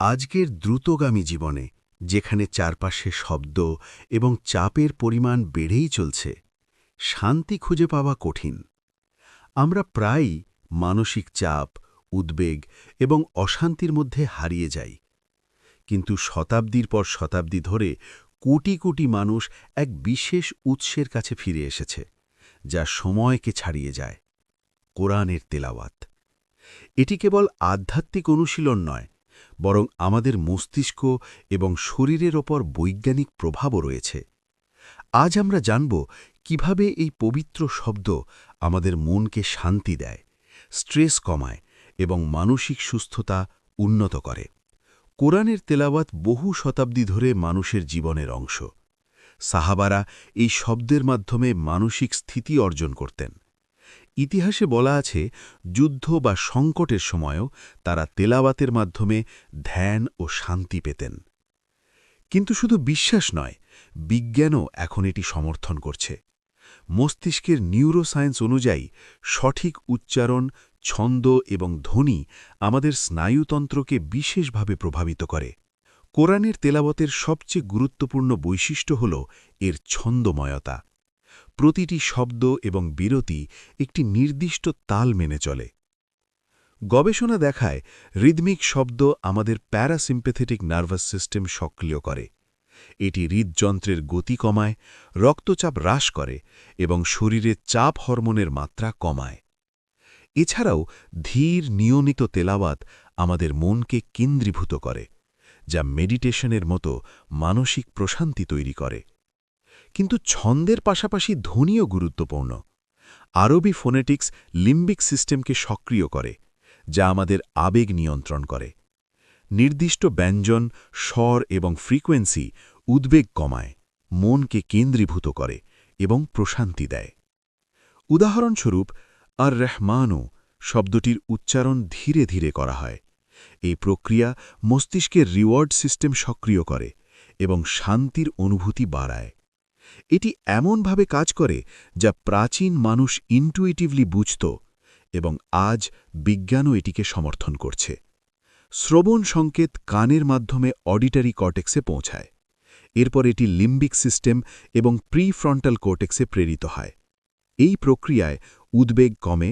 আজকের দ্রুতগামী জীবনে, যেখানে চারপাশে শব্দ এবং চাপের পরিমাণ বেড়েই চলছে, শান্তি খুঁজে পাওয়া কঠিন। আমরা প্রায়ই মানসিক চাপ, উদ্বেগ এবং অশান্তির মধ্যে হারিয়ে যাই। কিন্তু শতাব্দীর পর শতাব্দী ধরে কোটি কোটি মানুষ এক বিশেষ উৎসের কাছে ফিরে এসেছে, যা সময়কে ছাড়িয়ে যায়। কোরআনের তেলাওয়াত। এটি কেবল আধ্যাত্মিক অনুশীলন নয় বরং আমাদের মস্তিষ্ক এবং শরীরের ওপর বৈজ্ঞানিক প্রভাবও রয়েছে। আজ আমরা জানব কীভাবে এই পবিত্র শব্দ আমাদের মনকে শান্তি দেয়, স্ট্রেস কমায় এবং মানসিক সুস্থতা উন্নত করে। কোরআনের তেলাওয়াত বহু শতাব্দী ধরে মানুষের জীবনের অংশ। সাহাবারা এই শব্দের মাধ্যমে মানসিক স্থিতি অর্জন করতেন। ইতিহাসে বলা আছে, যুদ্ধ বা সংকটের সময়ও তারা তেলাওয়াতের মাধ্যমে ধ্যান ও শান্তি পেতেন। কিন্তু শুধু বিশ্বাস নয়, বিজ্ঞানও এখন এটি সমর্থন করছে। মস্তিষ্কের নিউরোসায়েন্স অনুযায়ী, সঠিক উচ্চারণ, ছন্দ এবং ধ্বনি আমাদের স্নায়ুতন্ত্রকে বিশেষভাবে প্রভাবিত করে। কোরআনের তেলাবতের সবচেয়ে গুরুত্বপূর্ণ বৈশিষ্ট্য হল এর ছন্দময়তা। প্রতিটি শব্দ এবং বিরতি একটি নির্দিষ্ট তাল মেনে চলে। গবেষণা দেখায়, রিদমিক শব্দ আমাদের প্যারাসিম্পেথেটিক নার্ভাস সিস্টেম সক্রিয় করে। এটি হৃদযন্ত্রের গতি কমায়, রক্তচাপ হ্রাস করে এবং শরীরে চাপ হরমোনের মাত্রা কমায়। এছাড়াও ধীর নিয়মিত তেলাওয়াত আমাদের মনকে কেন্দ্রীভূত করে, যা মেডিটেশনের মতো মানসিক প্রশান্তি তৈরি করে। কিন্তু ছন্দের পাশাপাশি ধ্বনিও গুরুত্বপূর্ণ। আরবি ফোনেটিক্স লিম্বিক সিস্টেমকে সক্রিয় করে, যা আমাদের আবেগ নিয়ন্ত্রণ করে। নির্দিষ্ট ব্যঞ্জন, স্বর এবং ফ্রিকোয়েন্সি উদ্বেগ কমায়, মনকে কেন্দ্রীভূত করে এবং প্রশান্তি দেয়। উদাহরণস্বরূপ আর রেহমানও শব্দটির উচ্চারণ ধীরে ধীরে করা হয়। এই প্রক্রিয়া মস্তিষ্কের রিওয়ার্ড সিস্টেম সক্রিয় করে এবং শান্তির অনুভূতি বাড়ায়। এটি এমনভাবে কাজ করে যা প্রাচীন মানুষ ইন্টুইটিভলি বুঝত এবং আজ বিজ্ঞানও এটিকে সমর্থন করছে। শ্রবণ সংকেত কানের মাধ্যমে অডিটারি কর্টেক্সে পৌঁছায়। এরপর এটি লিম্বিক সিস্টেম এবং প্রিফ্রন্টাল কোর্টেক্সে প্রেরিত হয়। এই প্রক্রিয়ায় উদ্বেগ কমে,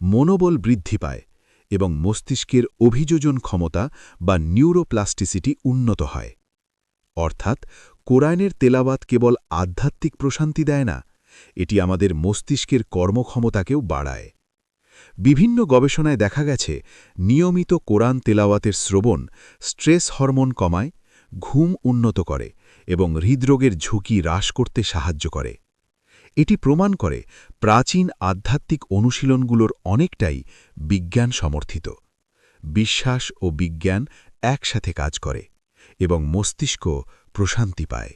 মনোবল বৃদ্ধি পায় এবং মস্তিষ্কের অভিযোজন ক্ষমতা বা নিউরোপ্লাস্টিসিটি উন্নত হয়। অর্থাৎ কোরআনের তেলাওয়াত কেবল আধ্যাত্মিক প্রশান্তি দেয় না, এটি আমাদের মস্তিষ্কের কর্মক্ষমতাকেও বাড়ায়। বিভিন্ন গবেষণায় দেখা গেছে, নিয়মিত কোরআন তেলাওয়াতের শ্রবণ স্ট্রেস হরমোন কমায়, ঘুম উন্নত করে এবং হৃদরোগের ঝুঁকি হ্রাস করতে সাহায্য করে। এটি প্রমাণ করে প্রাচীন আধ্যাত্মিক অনুশীলনগুলোর অনেকটাই বিজ্ঞান সমর্থিত। বিশ্বাস ও বিজ্ঞান একসাথে কাজ করে এবং মস্তিষ্ক প্রশান্তি পায়।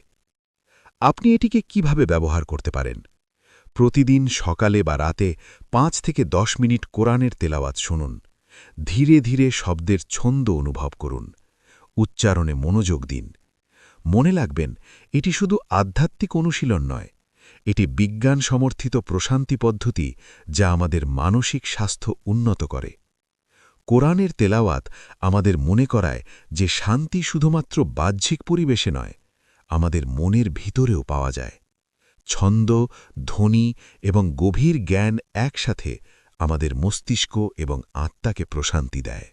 আপনি এটিকে কীভাবে ব্যবহার করতে পারেন? প্রতিদিন সকালে বা রাতে পাঁচ থেকে দশ মিনিট কোরআনের তেলাওয়াত শুনুন। ধীরে ধীরে শব্দের ছন্দ অনুভব করুন। উচ্চারণে মনোযোগ দিন। মনে লাগবেন এটি শুধু আধ্যাত্মিক অনুশীলন নয়, এটি বিজ্ঞান সমর্থিত প্রশান্তি পদ্ধতি যা আমাদের মানসিক স্বাস্থ্য উন্নত করে। কোরআনের তেলাওয়াত আমাদের মনে করায় যে শান্তি শুধুমাত্র বাহ্যিক পরিবেশে নয়, আমাদের মনের ভিতরেও পাওয়া যায়। ছন্দ, ধ্বনি এবং গভীর জ্ঞান একসাথে আমাদের মস্তিষ্ক এবং আত্মাকে প্রশান্তি দেয়।